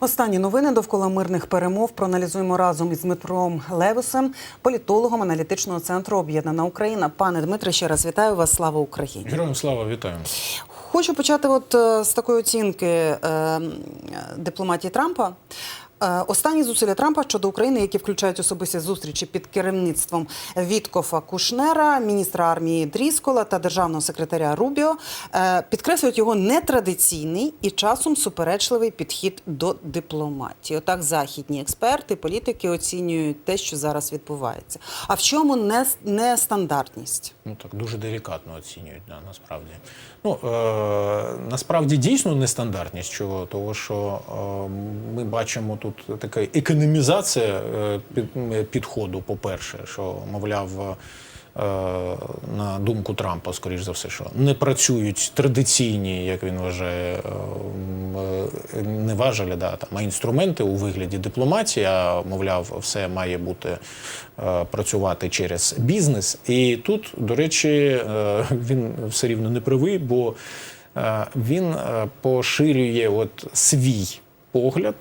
Останні новини довкола мирних перемов проаналізуємо разом із Дмитром Левусем, політологом аналітичного центру Об'єднана Україна. Пане Дмитре, ще раз вітаю вас. Слава Україні! Героям слава вітаємо! Хочу почати от е, з такої оцінки е, дипломатії Трампа. Е, Останні зусилля Трампа щодо України, які включають особисті зустрічі під керівництвом Віткофа Кушнера, міністра армії Дріскола та державного секретаря Рубіо, е, підкреслюють його нетрадиційний і часом суперечливий підхід до дипломатії. Отак західні експерти, політики оцінюють те, що зараз відбувається. А в чому не- нестандартність? Ну так дуже делікатно оцінюють да, насправді. Ну е, насправді дійсно нестандартність чого, того що е, ми бачимо тут така економізація е, підходу. По перше, що мовляв. е, На думку Трампа, скоріш за все, що не працюють традиційні, як він вважає, е, не важелі, да, там, а інструменти у вигляді дипломатії. А мовляв, все має бути працювати через бізнес. І тут, до речі, він все рівно не правий, бо він поширює от свій погляд,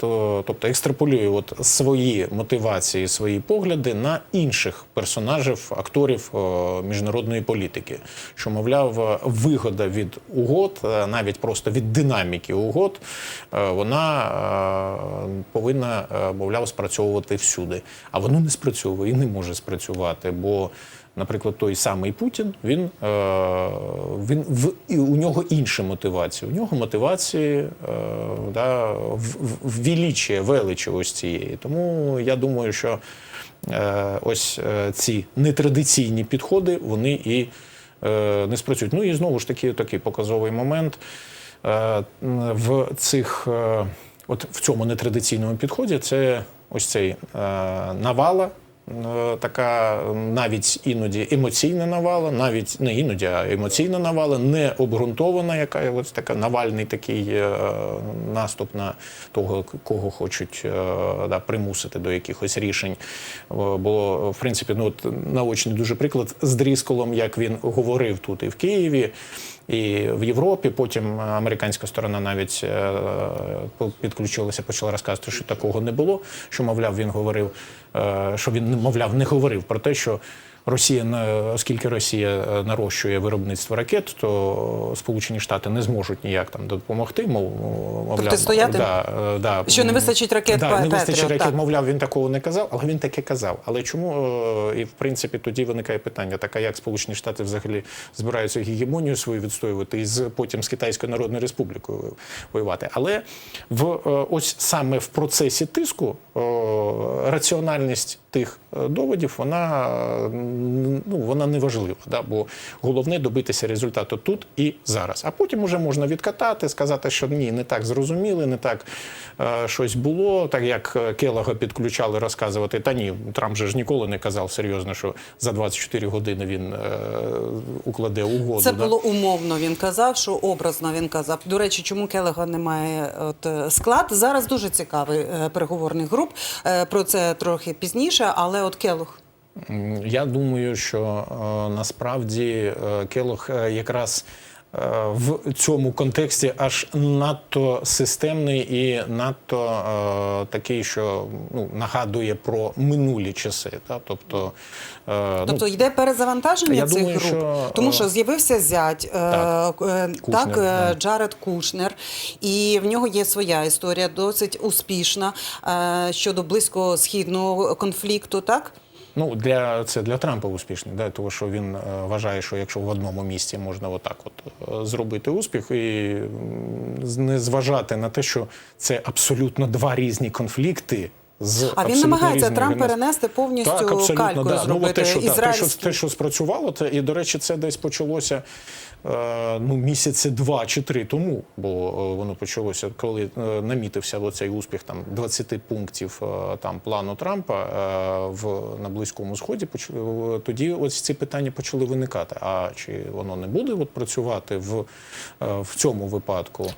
тобто екстраполює от свої мотивації, свої погляди на інших персонажів, акторів міжнародної політики. Що, мовляв, е, вигода від угод, е, навіть просто від динаміки угод, е, вона е, повинна, е, мовляв, спрацьовувати всюди. А воно не спрацьовує і не може спрацювати, бо Наприклад, той самий Путін, він, е, він в, у нього інші мотивації. У нього мотивації е, да, в, в, ввеличує, величі ось цієї. Тому я думаю, що е, ось ці нетрадиційні підходи, вони і не спрацюють. Ну і знову ж таки такий показовий момент в цих, от в цьому нетрадиційному підході це ось цей навала. Е, Така навіть іноді емоційна навала, навіть не іноді, а емоційна навала, не обґрунтована, яка ось така навальний такий е, наступ на того, кого хочуть е, да, примусити до якихось рішень. Бо, в принципі, ну от наочний дуже приклад з Дрісколом, як він говорив тут і в Києві. І в Європі потім американська сторона навіть підключилася, почала розказувати, що такого не було. Що мовляв, він говорив, що він мовляв, не говорив про те, що Росія оскільки Росія е, нарощує виробництво ракет, то Сполучені Штати не зможуть ніяк там допомогти. Мов мовляв, Протистояти? Да, е, да, Що не вистачить ракет да, не вистачить ракет, так. мовляв, він такого не казав, але він таке казав. Але чому е, і в принципі тоді виникає питання: так, а як Сполучені Штати взагалі збираються гегемонію свою відстоювати і з потім з Китайською Народною Республікою воювати? Але в ось саме в процесі тиску раціональність тих е, доводів вона ну вона не важлива, да? бо головне добитися результату тут і зараз. А потім уже можна відкатати, сказати, що ні, не так зрозуміли, не так е, щось було. Так як е, Келога підключали розказувати, та ні, Трамп же ж ніколи не казав серйозно, що за 24 години він е, укладе угоду. Це да? було умовно. Він казав, що образно він казав. До речі, чому Келега немає от склад? Зараз дуже цікавий е, переговорний груп. Е, Про це трохи пізніше, але от Келух. Я думаю, що е, насправді е, Келох е, якраз в цьому контексті аж надто системний і надто е, такий, що ну, нагадує про минулі часи. Та? Тобто, е, Тобто йде перезавантаження я цих думаю, груп, що, тому е, що з'явився зять, е, так, е, Кушнер, так, е, да. Джаред Кушнер, і в нього є своя історія, досить успішна е, щодо близькосхідного конфлікту. Так Ну, для це для Трампа успішний, да, тому що він е, вважає, що якщо в одному місці можна отак от е, зробити успіх і не зважати на те, що це абсолютно два різні конфлікти. З А він намагається Трамп генез- перенести повністю так, абсолютно, калькою да. Ну, от те, що, да, те, що, те, що спрацювало, це, і, до речі, це десь почалося е, ну, місяці два чи три тому, бо е, воно почалося, коли е, намітився оцей успіх там 20 пунктів е, там плану Трампа е, в на Близькому Сході. поч- е, Тоді ось ці питання почали виникати. А чи воно не буде от працювати в, е, в цьому випадку?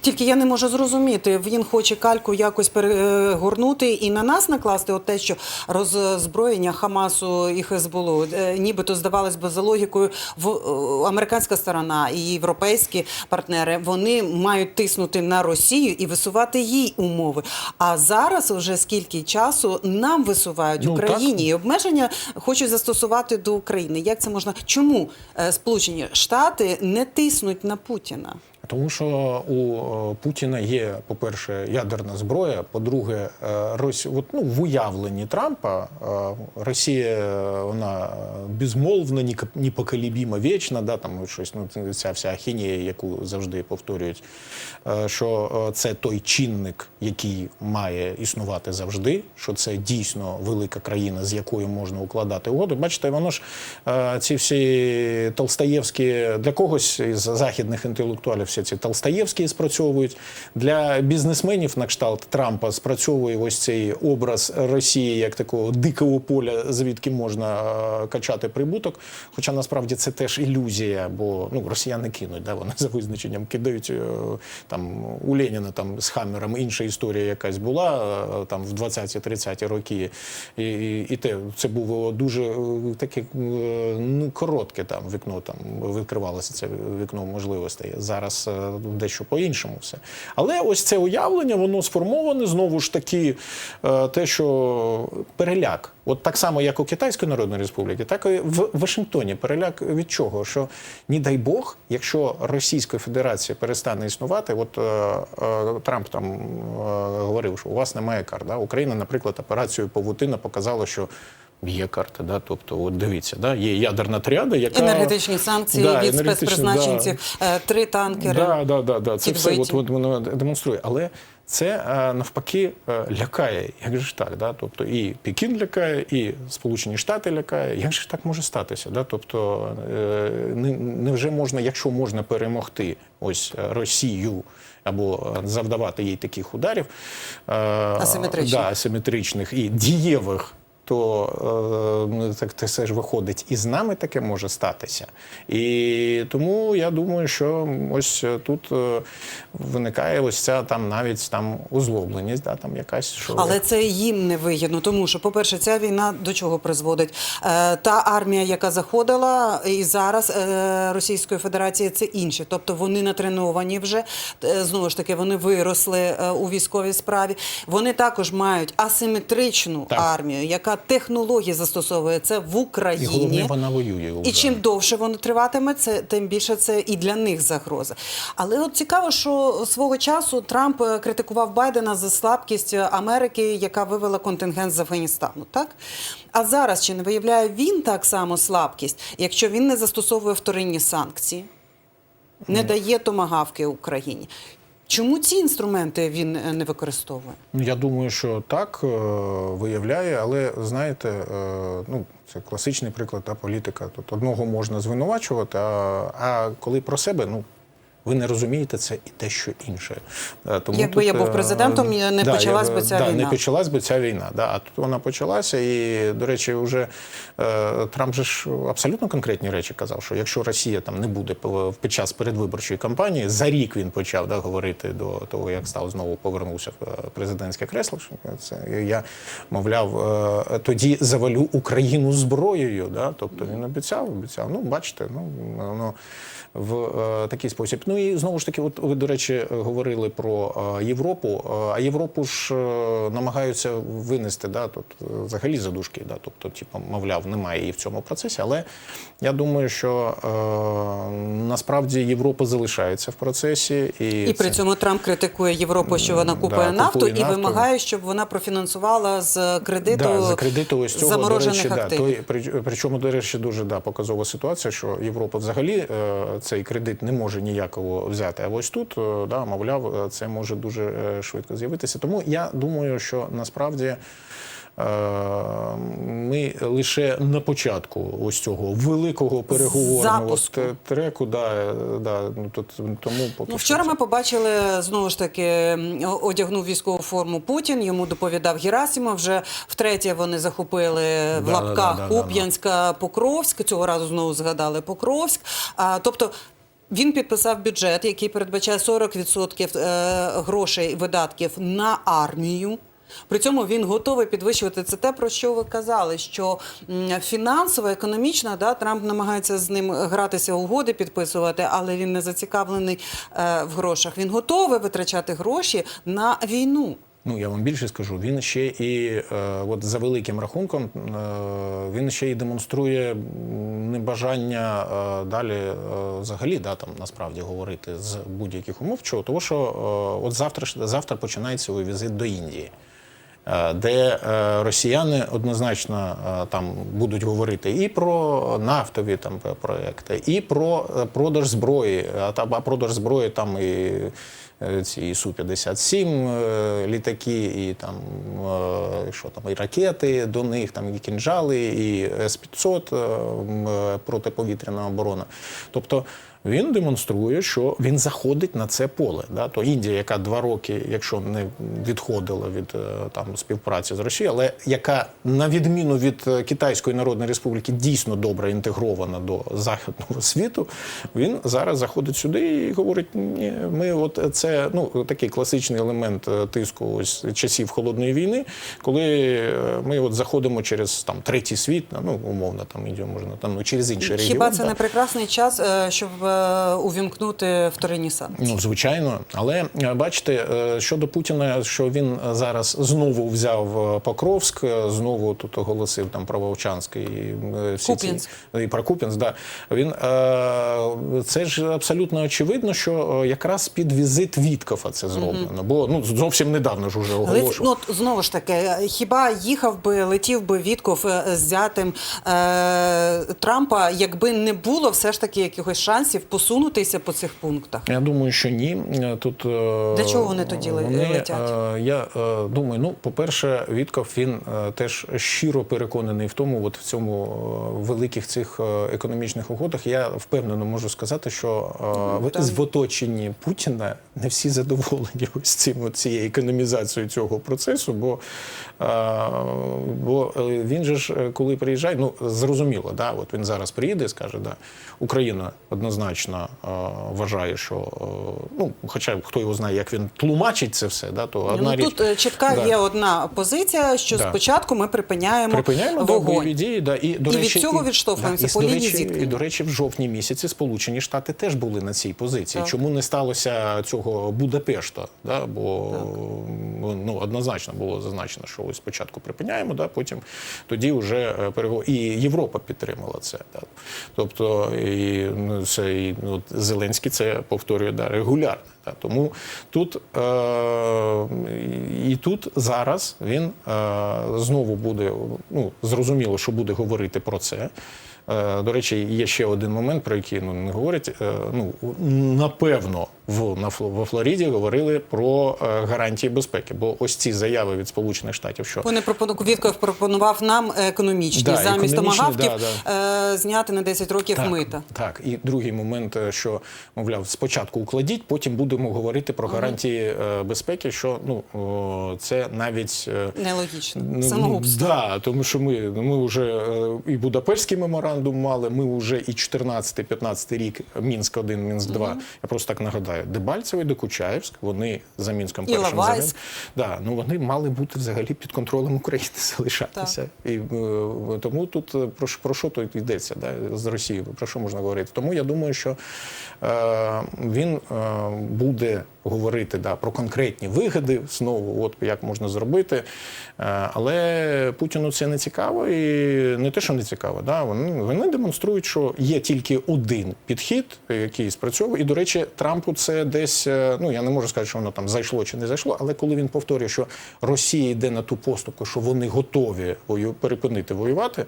Тільки я не можу зрозуміти, він хоче кальку якось перегорнути і на нас накласти от те, що роззброєння Хамасу і Хезболу, е, нібито здавалось би за логікою, в е, американська сторона і європейські партнери вони мають тиснути на Росію і висувати їй умови. А зараз вже скільки часу нам висувають Ну, Україні і обмеження хочуть застосувати до України. Як це можна? Чому е, Сполучені Штати не тиснуть на Путіна? Тому що у е, Путіна є, по-перше, ядерна зброя. По-друге, е, Росі... ну, в уявленні Трампа е, Росія вона безмолвна, непоколебіма, вічна, да, там щось, ну, ця вся ахінія, яку завжди повторюють, що це той чинник, який має існувати завжди, що це дійсно велика країна, з якою можна укладати угоди. Бачите, воно ж ці всі толстаєвські для когось із західних інтелектуалів всі ці толстаєвські спрацьовують. Для бізнесменів на кшталт Трампа спрацьовує ось цей образ Росії як такого дикого поля, звідки можна е, качати прибуток. Хоча насправді це теж ілюзія, бо ну росіяни кинуть, да, вони за визначенням кидають е, там у Леніна там з Хаммером інша історія якась була е, там в 20-30 роки. І, і, і те це було дуже таке ну коротке там вікно там відкривалося це вікно можливостей. Зараз е, дещо по-іншому все. Але ось це уявлення, воно сформоване знову ж таки, е, те, що переляк. От так само, як у Китайської Народної Республіки, так і в Вашингтоні. Переляк від чого? Що не дай Бог, якщо Російська Федерація перестане існувати, от е, Трамп там говорив, що у вас немає карт. Да? Україна, наприклад, операцію Павутина показала, що. Є карти, да, тобто, от дивіться, да, є ядерна тріада, яка Енергетичні санкції Да, від спецпризначенців, е, три танкери. Да, да, да, да. Це все підбиті. от, от воно демонструє. Але це е, навпаки е, лякає. Як же ж так? Да? Тобто і Пекін лякає, і Сполучені Штати лякає. Як же ж так може статися? Да? Тобто, не, невже можна, якщо можна перемогти ось Росію або завдавати їй таких ударів Асиметричних. Да, асиметричних і дієвих. То е, ну, так це все ж виходить, і з нами таке може статися. І тому я думаю, що ось е, тут е, виникає ось ця там навіть там узлобленість, да, там якась що Але це їм не вигідно, тому що, по-перше, ця війна до чого призводить? Е, та армія, яка заходила, і зараз е, Російської Федерації це інші. Тобто вони натреновані вже е, знову ж таки, вони виросли е, у військовій справі. Вони також мають асиметричну Так. армію, яка технології застосовує це в і головне вона воює. І чим довше воно триватиме, це тим більше це і для них загроза. Але от цікаво, що свого часу Трамп е, критикував Байдена за слабкість Америки, яка вивела контингент з Афганістану. Так а зараз чи не виявляє він так само слабкість, якщо він не застосовує вторинні санкції, не дає томагавки Україні? Чому ці інструменти він е, не використовує? Ну, Я думаю, що так е, виявляє, але знаєте, е, ну це класичний приклад та політика. Тут одного можна звинувачувати, а, а коли про себе, ну. Ви не розумієте це і дещо інше. Е, Тому Якби я був е, президентом, не почалась я би ця да, війна. Не почалась би ця війна. Да. А тут вона почалася, і, до речі, вже е, Трамп же ж абсолютно конкретні речі казав, що якщо Росія там не буде під час передвиборчої кампанії, за рік він почав да, говорити до того, як став знову повернувся в президентське кресло. що Це я мовляв, тоді завалю Україну зброєю. Да? Тобто він обіцяв, обіцяв. Ну, бачите, ну воно в е, такий спосіб. Ну і знову ж таки, от ви, до речі, говорили про е, Європу. Е, а Європу ж е, намагаються винести да, тут взагалі задушки. Да, тобто, типу, мовляв, немає її в цьому процесі. Але я думаю, що е, насправді Європа залишається в процесі. І, І при цьому Трамп критикує Європу, що вона Да, купує нафту, і нафту. вимагає, щоб вона профінансувала з кредиту, Да, за кредиту ось цього, заморожених до речі, да, той, при- причому, до речі, дуже да, показова ситуація, що Європа взагалі цей кредит не може ніякого взяти. А ось тут, е, да, мовляв, е, це може дуже е, швидко з'явитися. Тому я думаю, що насправді. Е, Ми лише на початку ось цього великого переговорного Запуску. треку, да, е, да, ну, тут, тому поки Ну, вчора це- ми побачили знову ж таки одягнув військову форму Путін. Йому доповідав Герасимов. Вже втретє вони захопили в Да, лапках да, да, да, да. Куп'янська, Покровськ. Цього разу знову згадали Покровськ. А, тобто. Він підписав бюджет, який передбачає 40% е, грошей видатків на армію. При цьому він готовий підвищувати це те, про що ви казали, що фінансово, економічно, да, Трамп намагається з ним гратися угоди, підписувати, але він не зацікавлений е, в грошах. Він готовий витрачати гроші на війну. Ну я вам більше скажу. Він ще і е, от за великим рахунком, е, він ще й демонструє небажання е, далі е, взагалі да, там насправді говорити з будь-яких умов. Чого? Тому що е, от завтра завтра починається його візит до Індії. Е, Де е, росіяни однозначно е, там будуть говорити і про нафтові там проекти, і про продаж зброї. А та продаж зброї там і ці су 57 літаки, і там е, що там, і ракети до них, там і кінжали, і С 500 протиповітряна оборона. Тобто він демонструє, що він заходить на це поле. Да? То Індія, яка два роки, якщо не відходила від е, там співпраці з Росією, але яка на відміну від е, Китайської Народної Республіки дійсно добре інтегрована до західного світу, він зараз заходить сюди і говорить: ні, ми от це ну такий класичний елемент е, тиску ось часів холодної війни, коли е, ми от заходимо через там третій світ, ну умовно там Індію можна там ну через інший регіон. Хіба це да. не прекрасний час, е, щоб увімкнути вторинні санкції? Ну, звичайно, але бачите, щодо Путіна, що він зараз знову взяв Покровськ, знову тут оголосив там про Вовчанськ і всі ці і про Куп'янськ, да. Він це ж абсолютно очевидно, що якраз під візит Віткофа це зроблено. Бо ну зовсім недавно ж уже Але оголошував. ну, знову ж таки, е, хіба їхав би, летів би Вітков е, з зятим е, Трампа, якби не було все ж таки якихось шансів посунутися по цих пунктах? Я думаю, що ні. Е, Тут е, Для чого вони тоді вони, летять? е, Я е, думаю, ну по-перше, Вітков він е, теж щиро переконаний в тому, от в цьому е, великих цих економічних угодах. Я впевнено можу сказати, що е, в- в оточенні Путіна не всі задоволені ось цим цією економізацією цього процесу, бо, бо е, він же ж е, коли приїжджає, ну зрозуміло, да, от він зараз приїде і скаже, да, Україна однозначно е, вважає, що ну, хоча хто його знає, як він тлумачить це все, да, то одна ну, річ. тут чітка Да. є одна позиція, що Да. спочатку ми припиняємо, Припиняємо да, вогонь. дії, да, і, до І від речі, цього відштовхуємося і, по лінії зіткнення. І, до речі, в жовтні місяці Сполучені Штати теж були на цій позиції. Так. Чому не сталося цього Будапешта? Да? Бо ну, однозначно було зазначено, що ось спочатку припиняємо, да? потім тоді вже переговори. І Європа підтримала це. Да? Тобто, і, ну, це, і, ну, Зеленський це повторює да, регулярно. Да? Тому тут е, і тут зараз він е, знову буде ну зрозуміло, що буде говорити про це. Е, До речі, є ще один момент, про який ну, не говорять. Е, Ну напевно, в на во Флориді говорили про е, гарантії безпеки, бо ось ці заяви від Сполучених Штатів, що Вони. Вітков пропонував нам економічні Да, замість економічні, томагавків да, е, зняти на 10 років так, мита. Так, і другий момент, що мовляв, спочатку укладіть, потім будемо говорити про гарантії е, безпеки. Що ну це навіть е, Нелогічно. Ну, Самогубство. Да, тому що ми, ми вже е, і Будапештський меморандум мали, ми вже і 14-15 рік Мінськ 1 Мінськ 2 Я просто так нагадаю, Дебальцево і Докучаєвськ, вони за Мінськом І першим завет- Да, ну вони мали бути взагалі під контролем України залишатися. І е, тому тут про, про що тут йдеться да, з Росією? Про що можна говорити? Тому я думаю, що е, він е, буде pude говорити да, про конкретні вигоди знову, от як можна зробити. Е, але Путіну це не цікаво, і не те, що не цікаво. Да, вони, вони демонструють, що є тільки один підхід, який спрацьовує. І, до речі, Трампу це десь, е, ну я не можу сказати, що воно там зайшло чи не зайшло, але коли він повторює, що Росія йде на ту поступку, що вони готові вою- перепинити воювати.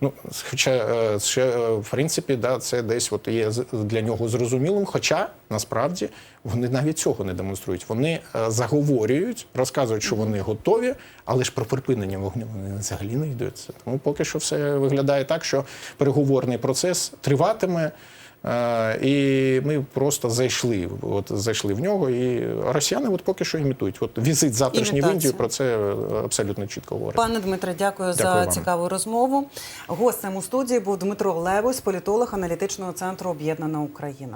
Ну, хоча е, ще, в принципі, да, це десь от є для нього зрозумілим. Хоча насправді вони навіть цього не демонструють. Вони е, заговорюють, розказують, що вони готові, але ж про припинення вогню вони взагалі не йдуться. Тому поки що все виглядає так, що переговорний процес триватиме. Е, І ми просто зайшли, от зайшли в нього, і росіяни от поки що імітують. От візит завтрашній в Індію про це е, абсолютно чітко говорить. Пане Дмитре, дякую, за вам. цікаву розмову. Гостем у студії був Дмитро Левось, політолог аналітичного центру Об'єднана Україна.